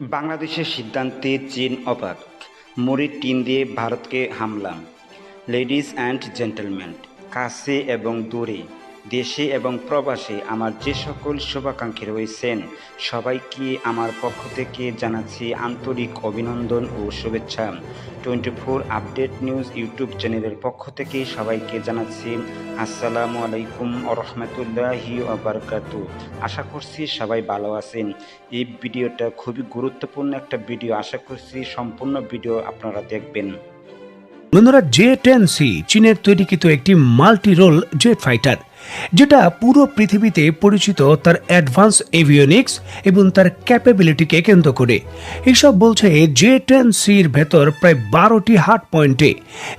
বাংলাদেশের সিদ্ধান্তে চীন অবাক। মুড়ির টিন দিয়ে ভারতকে হামলা লেডিস অ্যান্ড জেন্টলম্যান কাছে এবং দূরে। দেশে এবং প্রবাসে আমার যে সকল শুভাকাঙ্ক্ষী রয়েছেন, সবাইকে আমার পক্ষ থেকে জানাচ্ছি আন্তরিক অভিনন্দন ও শুভেচ্ছা। Twenty four update news YouTube চ্যানেলের পক্ষ থেকে সবাইকে জানাচ্ছি আসসালামু আলাইকুম রহমতুল্লাহি আবরকাতু আশা করছি সবাই ভালো আছেন। এই ভিডিওটা খুবই গুরুত্বপূর্ণ একটা ভিডিও। আশা করছি সম্পূর্ণ ভিডিও আপনারা দেখবেন। বন্ধুরা, জে টেন সি, চীনের তৈরিকৃত একটি মাল্টি রোল জেট ফাইটার। যেটা পুরো পৃথিবীতে পরিচিত তার অ্যাডভান্স এভিওনিক্স এবং তার ক্যাপাবিলিটিকে কেন্দ্র করে। এসব বলছে জে টেন সির ভেতর প্রায় বারোটি হার্ট পয়েন্টে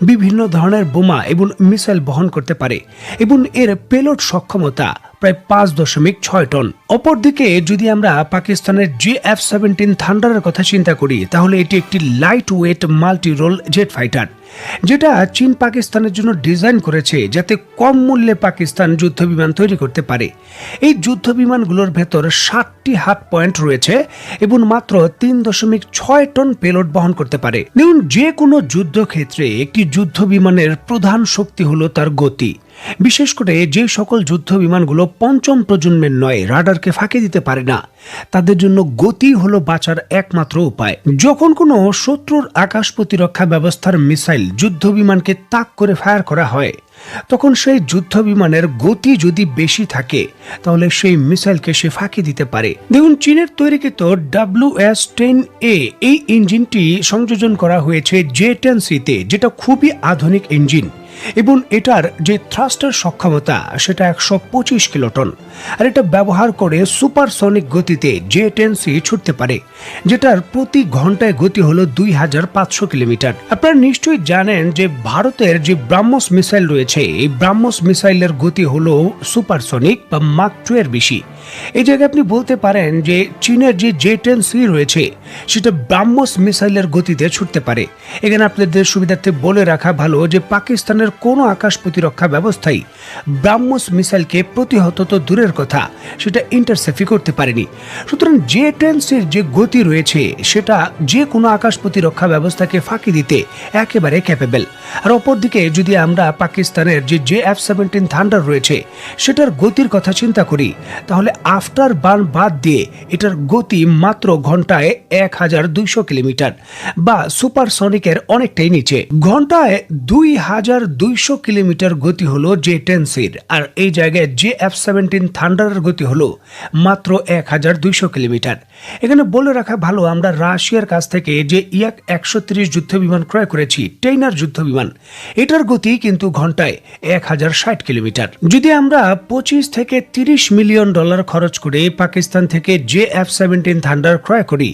বিভিন্ন ধরনের বোমা এবং মিসাইল বহন করতে পারে এবং এর পেলোড সক্ষমতা প্রায় পাঁচ দশমিক ছয় টন। অপরদিকে যদি আমরা পাকিস্তানের জে এফ সেভেন্টিন থান্ডারের কথা চিন্তা করি, তাহলে এটি একটি light weight multi role jet fighter যেটা চীন পাকিস্তানের জন্য ডিজাইন করেছে যাতে কম মূল্যে পাকিস্তান যুদ্ধ বিমান তৈরি করতে পারে। এই যুদ্ধ বিমানগুলোর ভেতর ষাটটি হাত পয়েন্ট রয়েছে এবং মাত্র তিন দশমিক ছয় টন পেলোড বহন করতে পারে। দেখুন, যে কোনো যুদ্ধক্ষেত্রে একটি যুদ্ধ বিমানের প্রধান শক্তি হলো তার গতি। বিশেষ করে যে সকল যুদ্ধ বিমানগুলো পঞ্চম প্রজন্মের নয়, রাডারকে ফাঁকি দিতে পারে না। তাদের জন্য গতি হলো বাঁচার একমাত্র উপায়। যখন কোনো শত্রুর আকাশ প্রতিরক্ষা ব্যবস্থার মিসাইল যুদ্ধ বিমানকে তাক করে ফায়ার করা হয়। তখন সেই যুদ্ধ বিমানের গতি যদি বেশি থাকে, তাহলে সেই মিসাইলকে সে ফাঁকি দিতে পারে। দেখুন, চীনের তৈরিকৃত ডাব্লিউ এস টেন এ এই ইঞ্জিনটি সংযোজন করা হয়েছে জে টেন সিতে যেটা খুবই আধুনিক ইঞ্জিন। এবং এটার যে থ্রাস্টার সক্ষমতা, সেটা একশো পঁচিশ কিলোটন। আর এটা ব্যবহার করে সুপারসনিক গতিতে জে টেন সি ছুটতে পারে, যেটার প্রতি ঘন্টায় গতি হলো দুই হাজার পাঁচশো কিলোমিটার। আপনারা নিশ্চয়ই জানেন যে ভারতের যে ব্রাহ্মস মিসাইল রয়েছে, এই ব্রাহ্মস মিসাইলের গতি হলো সুপারসনিক বা মাক টু এর বেশি। এই জায়গায় আপনি বলতে পারেন যে চীনের যে জে টেন সি রয়েছে, সেটা ব্রাহ্মস মিসাইলের গতিতে ছুটতে পারে। এখানে আপনাদের সুবিধার্থে বলে রাখা ভালো যে পাকিস্তানের কোনো আকাশ প্রতিরক্ষা ব্যবস্থাই ব্রাহ্মস মিসাইলকে প্রতিহত তো দূরের কথা, সেটা ইন্টারসেফি করতে পারেনি। সুতরাং জে টেন সির যে গতি রয়েছে, সেটা যে কোনো আকাশ প্রতিরক্ষা ব্যবস্থাকে ফাঁকি দিতে একেবারে ক্যাপেবল আর অপরদিকে যদি আমরা পাকিস্তানের যে জে এফ সেভেন্টিন থান্ডার রয়েছে, সেটার গতির কথা চিন্তা করি, তাহলে আফটার বার্ন বাদ দিয়ে এটার গতি মাত্র ঘন্টায় এক হাজার দুইশো কিলোমিটার, বা সুপারসনিকের অনেকটাই নিচে। ঘন্টায় দুই হাজার দুইশো কিলোমিটার গতি হলো জে টেন্সির আর এই জায়গায় জে এফ সেভেন্টিন থান্ডারের গতি হলো মাত্র এক হাজার দুইশো কিলোমিটার। এখানে বলে রাখা ভালো, আমরা রাশিয়ার কাছ থেকে যে ইয়াক একশো তিরিশ যুদ্ধ বিমান ক্রয় করেছি টেইনার যুদ্ধ বিমান, এটার গতি কিন্তু ঘন্টায় এক হাজার ষাট কিলোমিটার। যদি আমরা পঁচিশ থেকে তিরিশ মিলিয়ন ডলার খরচ করে পাকিস্তান থেকে জে এফ সেভেন্টিন থান্ডার ক্রয় করি,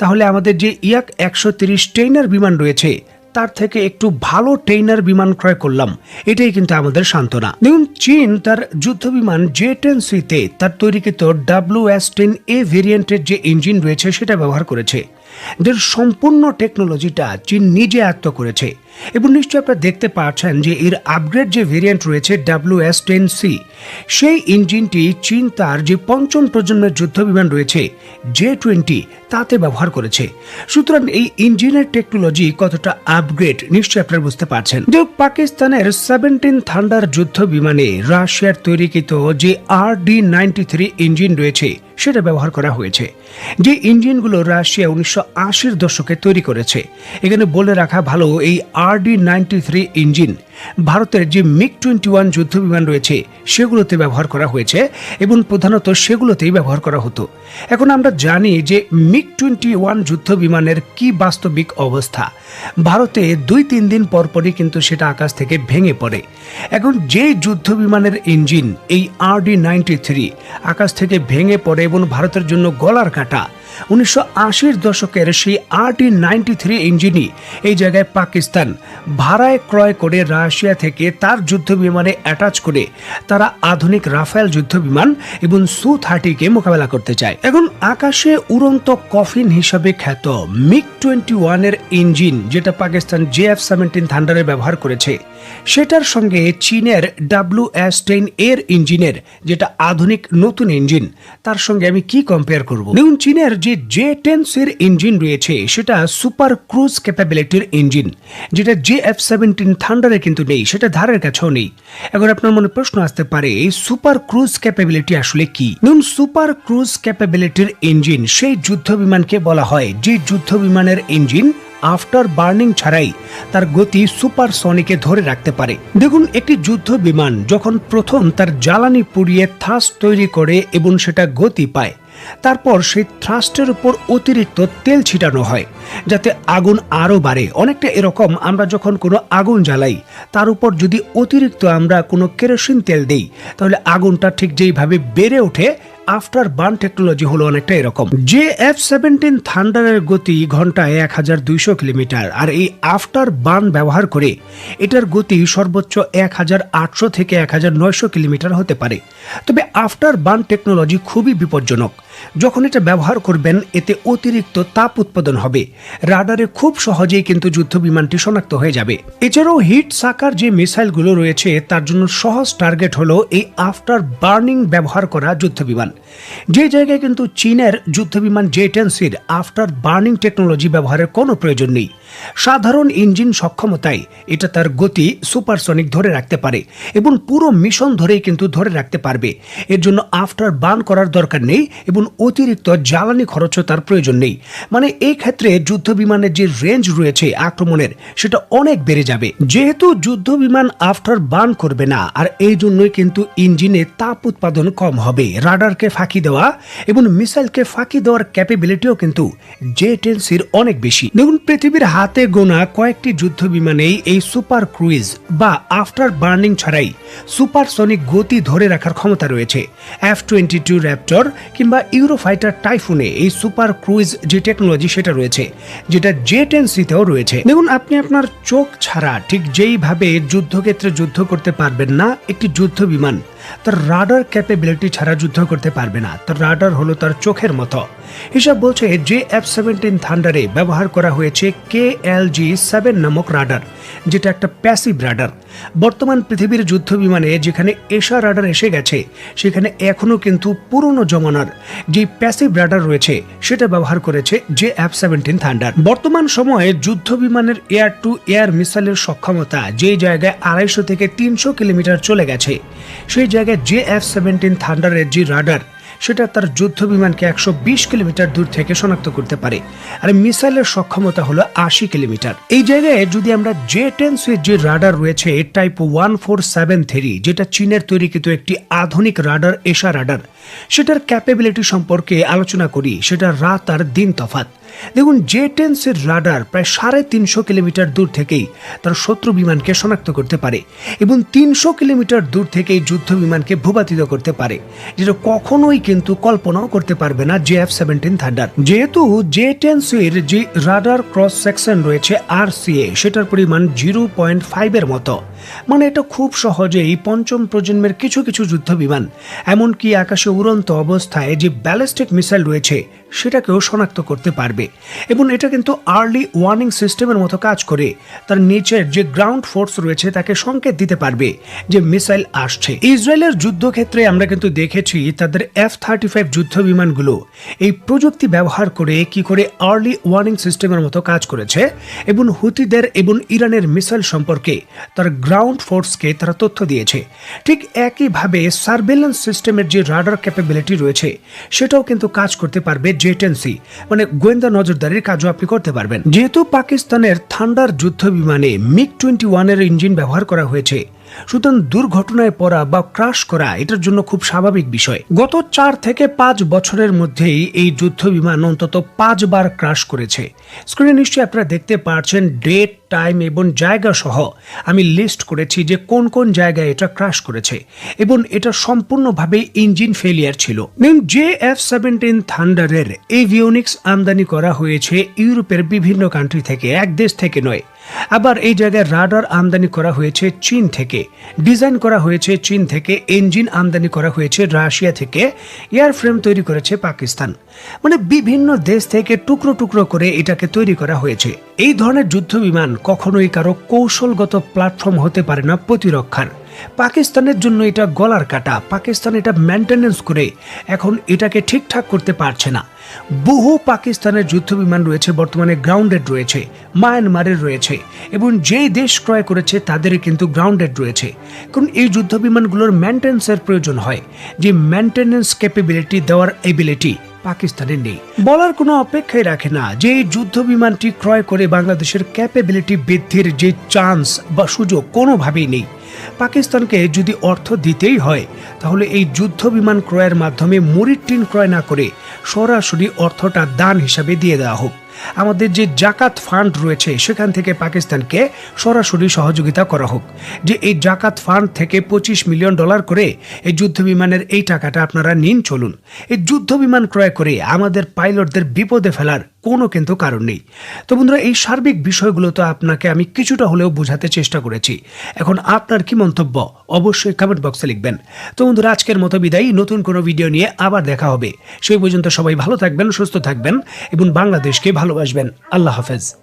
তাহলে আমাদের যে ইয়াক একশো তিরিশ টেইনার বিমান রয়েছে তার থেকে একটু ভালো ট্রেনার বিমান ক্রয় করলাম। এটাই কিন্তু আমাদের সান্ত্বনা। দেখুন, চীন তার যুদ্ধ বিমান জে টেন সিতে তার তৈরিকৃত ডাব্লিউ এস টেন এ ভেরিয়েন্টের যে ইঞ্জিন রয়েছে, সেটা ব্যবহার করেছে। সম্পূর্ণ টেকনোলজিটা চীন নিজে আয়ত্ত করেছে। এবং নিশ্চয়ই আপনারা দেখতে পাচ্ছেন যে এর আপগ্রেড যে ভেরিয়েন্ট রয়েছে ডাব্লিউ এস টেন সি সেই ইঞ্জিনটি চীন তার যে পঞ্চম প্রজন্মের যুদ্ধ বিমান রয়েছে জে টোয়েন্টি তাতে ব্যবহার করেছে। সুতরাং এই ইঞ্জিনের টেকনোলজি কতটা আপগ্রেড নিশ্চয়ই আপনারা বুঝতে পারছেন। যে পাকিস্তানের সেভেন্টিন থান্ডার যুদ্ধ বিমানে রাশিয়ার তৈরিকৃত যে R D ninety three engine রয়েছে, সেটা ব্যবহার করা হয়েছে। যে ইঞ্জিনগুলো রাশিয়া উনিশশো আশির দশকে তৈরি করেছে, এখানে বলে রাখা ভালো এই R D ninety three engine ভারতের যে মিগ টোয়েন্টি ওয়ান যুদ্ধ বিমান রয়েছে, সেগুলোতে ব্যবহার করা হয়েছে এবং প্রধানত সেগুলোতেই ব্যবহার করা হতো। এখন আমরা জানি যে মিগ টোয়েন্টি ওয়ান যুদ্ধ বিমানের কি বাস্তবিক অবস্থা। ভারতে দুই তিন দিন পরপরই কিন্তু সেটা আকাশ থেকে ভেঙে পড়ে। এখন যে যুদ্ধ বিমানের ইঞ্জিন এই আর ডি নাইনটি থ্রি আকাশ থেকে ভেঙে পড়ে এবং ভারতের জন্য গলার কাটা উনিশশো দশকের সেই আরটি নাইনটি থ্রি ইঞ্জিনই এই জায়গায় পাকিস্তান ভাড়ায় ক্রয় করে রাশিয়া থেকে তার যুদ্ধ বিমানে অ্যাটাচ করে তারা আধুনিক রাফেল যুদ্ধ বিমান এবং সু থার্টিকে মোকাবেলা করতে চায়। এখন আকাশে উড়ন্ত কফিন হিসাবে খ্যাত মিগ টোয়েন্টি ওয়ানের ইঞ্জিন যেটা পাকিস্তান জে এফ সেভেন্টিন থান্ডারে ব্যবহার করেছে, সেটার সঙ্গে চীনের ডাব্লিউ এস টেন এর ইঞ্জিনের যেটা আধুনিক নতুন ইঞ্জিন, তার সঙ্গে আমি কি কম্পেয়ার করব? দেখুন, চীনের যে জে টেন্সের ইঞ্জিন রয়েছে, সেটা সুপার ক্রুজ ক্যাপাবিলিটির ইঞ্জিন যেটা জে এফ সেভেন্টিন থান্ডারে কিন্তু নেই, সেটা ধারের কাছেও নেই। এখন আপনার মনে প্রশ্ন আসতে পারে, এই সুপার ক্রুজ ক্যাপাবিলিটি আসলে কি? নুন সুপার ক্রুজ ক্যাপাবিলিটির ইঞ্জিন সেই যুদ্ধ বিমানকে বলা হয়, যে যুদ্ধ বিমানের ইঞ্জিন আফটার বার্নিং ছাড়াই তার গতি সুপারসনিকে ধরে রাখতে পারে। দেখুন, একটি যুদ্ধ বিমান যখন প্রথম তার জ্বালানি পুড়িয়ে থাস তৈরি করে এবং সেটা গতি পায় তারপর সেই থ্রাস্টের উপর অতিরিক্ত তেল ছিটানো হয়, যাতে আগুন আরও বাড়ে। অনেকটা এরকম আমরা যখন কোনো আগুন জ্বালাই, তার উপর যদি অতিরিক্ত আমরা কোনো কেরোসিন তেল দেই, তাহলে আগুনটা ঠিক যেইভাবে বেড়ে ওঠে, আফটার বার্ন টেকনোলজি হলো অনেকটা এরকম। যে এফ সেভেন্টিন থান্ডারের গতি ঘন্টায় এক হাজার দুইশো কিলোমিটার, আর এই আফটার বার্ন ব্যবহার করে এটার গতি সর্বোচ্চ এক হাজার আটশো থেকে এক হাজার নয়শো কিলোমিটার হতে পারে। তবে আফটার বার্ন টেকনোলজি খুবই বিপজ্জনক। যখন এটা ব্যবহার করবেন, এতে অতিরিক্ত তাপ উৎপাদন হবে। রাডারে খুব সহজেই কিন্তু যুদ্ধ বিমানটি শনাক্ত হয়ে যাবে। এছাড়াও হিট সাকার যে মিসাইলগুলো রয়েছে, তার জন্য সহজ টার্গেট হলো এই আফটার বার্নিং ব্যবহার করা যুদ্ধ বিমান যে জায়গায় কিন্তু চীনের যুদ্ধ বিমান জেটেন্সির আফটার বার্নিং টেকনোলজি ব্যবহারের কোনো প্রয়োজন নেই। সাধারণ ইঞ্জিন সক্ষমতায় এটা তার গতি সুপারসনিক ধরে রাখতে পারে এবং পুরো মিশন ধরেই কিন্তু ধরে রাখতে পারবে। এর জন্য আফটার বার্ন করার দরকার নেই এবং অতিরিক্ত জ্বালানি খরচও তার প্রয়োজন নেই। মানে এই ক্ষেত্রে যুদ্ধ বিমানের যে রেঞ্জ রয়েছে আক্রমণের, সেটা অনেক বেড়ে যাবে। যেহেতু যুদ্ধ বিমান আফটার বার্ন করবে না, আর এই জন্যই কিন্তু ইঞ্জিনে তাপ উৎপাদন কম হবে। রাডারকে ফাঁকি দেওয়া এবং মিসাইলকে ফাঁকি দেওয়ার ক্যাপাবিলিটিও কিন্তু জে টেন্সির অনেক বেশি। দেখুন, পৃথিবীর হাতে গোনা কয়েকটি যুদ্ধ বিমানেই এই সুপার ক্রুইজ বা আফটার বার্নিং ছাড়াই সুপারসনিক গতি ধরে রাখার ক্ষমতা রয়েছে। এফ টোয়েন্টি টু র্যাপটর কিংবা ইউরোফাইটার টাইফুনে এই সুপার ক্রুইজ যে টেকনোলজি সেটা রয়েছে, যেটা জে টেন সিতেও রয়েছে। দেখুন, আপনি আপনার চোখ ছাড়া ঠিক যেইভাবে যুদ্ধক্ষেত্রে যুদ্ধ করতে পারবেন না, একটি যুদ্ধ বিমান তার রাডার ক্যাপাবিলিটি ছাড়া যুদ্ধ করতে পারবে না। তার রাডার হলো তার চোখের মতো। হিসাব বলছে যে এফ সেভেন্টিন থান্ডারে ব্যবহার করা হয়েছে কে এল জি সেভেন নামক রাডার যেটা একটা প্যাসিভ রাডার বর্তমান পৃথিবীর যুদ্ধ বিমানে যেখানে এশা রাডার এসে গেছে, সেখানে এখনও কিন্তু পুরনো জমানার যে প্যাসিভ রাডার রয়েছে, সেটা ব্যবহার করেছে যে এফ সেভেন্টিন থান্ডার বর্তমান সময়ে যুদ্ধ বিমানের এয়ার টু এয়ার মিসাইলের সক্ষমতা যে জায়গায় আড়াইশো থেকে তিনশো কিলোমিটার চলে গেছে, সেই জায়গায় যে এফ সেভেন্টিন থান্ডারের যে রাডার সেটা তার যুদ্ধ বিমানকে একশো বিশ কিলোমিটার দূর থেকে শনাক্ত করতে পারে। আর মিসাইলের সক্ষমতা হলো আশি কিলোমিটার। এই জায়গায় যদি আমরা জে টেন্সের যে রাডার রয়েছে, type one four seven three, যেটা চীনের তৈরিকৃত একটি আধুনিক রাডার, এশা রাডার, সেটার ক্যাপাবিলিটি সম্পর্কে আলোচনা করি, সেটা রাত আর দিন তফাত দেখুন, জে টেন্সের রাডার প্রায় সাড়ে তিনশো কিলোমিটার দূর থেকেই তার শত্রু বিমানকে শনাক্ত করতে পারে এবং তিনশো কিলোমিটার দূর থেকেই যুদ্ধ বিমানকে ভূপাতিত করতে পারে, যেটা কখনোই কিন্তু কল্পনাও করতে পারবে না জে এফ সেভেন্টিন থান্ডার যেহেতু জে টেন্সের যে রাডার ক্রস সেকশন রয়েছে আর সিএ সেটার পরিমাণ জিরো পয়েন্ট ফাইভের মতো। মানে এটা খুব সহজেই পঞ্চম প্রজন্মের কিছু কিছু যুদ্ধ বিমান এমনকি আকাশে উড়ন্ত অবস্থায় যে ব্যালিস্টিক মিসাইল রয়েছে, সেটাকেও শনাক্ত করতে পারবে। এবং এটা কিন্তু আর্লি ওয়ার্নিং সিস্টেমের মতো কাজ করে। তার নিচের যে গ্রাউন্ড ফোর্স রয়েছে, তাকে সংকেত দিতে পারবে যে মিসাইল আসছে। ইসরায়েলের যুদ্ধক্ষেত্রে আমরা কিন্তু দেখেছি তাদের এফ থার্টি ফাইভ যুদ্ধ বিমানগুলো এই প্রযুক্তি ব্যবহার করে কি করে আর্লি ওয়ার্নিং সিস্টেমের মতো কাজ করেছে এবং হুতিদের এবং ইরানের মিসাইল সম্পর্কে তার গ্রাউন্ড ফোর্সকে তারা তথ্য দিয়েছে। ঠিক একইভাবে সার্ভেলেন্স সিস্টেমের যে রাডার ক্যাপাবিলিটি রয়েছে, সেটাও কিন্তু কাজ করতে পারবে জেটেন্সি মানে গোয়েন্দা নজরদারির কাজও আপনি করতে পারবেন। যেহেতু পাকিস্তানের থান্ডার যুদ্ধ বিমানে মিগ টোয়েন্টি ওয়ানের ইঞ্জিন ব্যবহার করা হয়েছে সুতরাং দুর্ঘটনায় পড়া বা ক্রাশ করা এটার জন্য খুব স্বাভাবিক বিষয়। গত চার থেকে পাঁচ বছরের মধ্যেই এই যুদ্ধ বিমান অন্তত পাঁচবার ক্রাশ করেছে। স্ক্রিনে নিশ্চয়ই আপনারা দেখতে পাচ্ছেন ডেট, টাইম এবং জায়গা সহ আমি লিস্ট করেছি যে কোন কোন জায়গায় এটা ক্রাশ করেছে এবং এটা সম্পূর্ণভাবে ইঞ্জিন ফেলিয়ার ছিল। জে এফ সেভেন্টিন থান্ডারের এভিওনিক্স আমদানি করা হয়েছে ইউরোপের বিভিন্ন কান্ট্রি থেকে, এক দেশ থেকে নয়। আবার এই জায়গায় রাডার আমদানি করা হয়েছে চীন থেকে। ডিজাইন করা হয়েছে চীন থেকে, ইঞ্জিন আমদানি করা হয়েছে রাশিয়া থেকে, এয়ারফ্রেম তৈরি করেছে পাকিস্তান। মানে বিভিন্ন দেশ থেকে টুকরো টুকরো করে এটাকে তৈরি করা হয়েছে। এই ধরনের যুদ্ধ বিমান কখনোই কারও কৌশলগত প্ল্যাটফর্ম হতে পারে না প্রতিরক্ষার। পাকিস্তানের জন্য এটা গলার কাটা, পাকিস্তান এটা মেনটেনেন্স করে এখন এটাকে ঠিকঠাক করতে পারছে না। বহু পাকিস্তানের যুদ্ধ বিমান রয়েছে, বর্তমানে গ্রাউন্ডেড রয়েছে মায়ানমারের রয়েছে, এবং যেই দেশ ক্রয় করেছে তাদেরই কিন্তু গ্রাউন্ডেড রয়েছে। কারণ এই যুদ্ধ বিমানগুলোর মেনটেন্সের প্রয়োজন হয়, যে মেনটেন্যান্স ক্যাপাবিলিটি দেওয়ার এবিলিটি পাকিস্তানের নেই। বলার কোনো অপেক্ষাই রাখে না যে যুদ্ধ বিমানটি ক্রয় করে বাংলাদেশের ক্যাপাবিলিটি বৃদ্ধির যে চান্স বা সুযোগ কোনোভাবেই নেই। পাকিস্তানকে যদি অর্থ দিতেই হয়, তাহলে এই যুদ্ধ বিমান ক্রয়ের মাধ্যমে মরিট টিন ক্রয় না করে সরাসরি অর্থটা দান হিসাবে দিয়ে দেওয়া হোক। আমাদের যে জাকাত ফান্ড রয়েছে, সেখান থেকে পাকিস্তানকে সরাসরি সহযোগিতা করা হোক। যে এই জাকাত ফান্ড থেকে পঁচিশ মিলিয়ন ডলার করে এই যুদ্ধ বিমানের এই টাকাটা আপনারা নিন চলুন। এই যুদ্ধ বিমান ক্রয় করে আমাদের পাইলটদের বিপদে ফেলার কোনো কিন্তু কারণ নেই। তো বন্ধুরা, এই সার্বিক বিষয়গুলো তো আপনাকে আমি কিছুটা হলেও বোঝাতে চেষ্টা করেছি। এখন আপনার কি মন্তব্য? অবশ্যই কমেন্ট বক্সে লিখবেন। তো বন্ধুরা, আজকের মতো বিদায়। নতুন কোনো ভিডিও নিয়ে আবার দেখা হবে। সেই পর্যন্ত সবাই ভালো থাকবেন, সুস্থ থাকবেন এবং বাংলাদেশকে ভালোবাসবেন। আল্লাহ হাফেজ।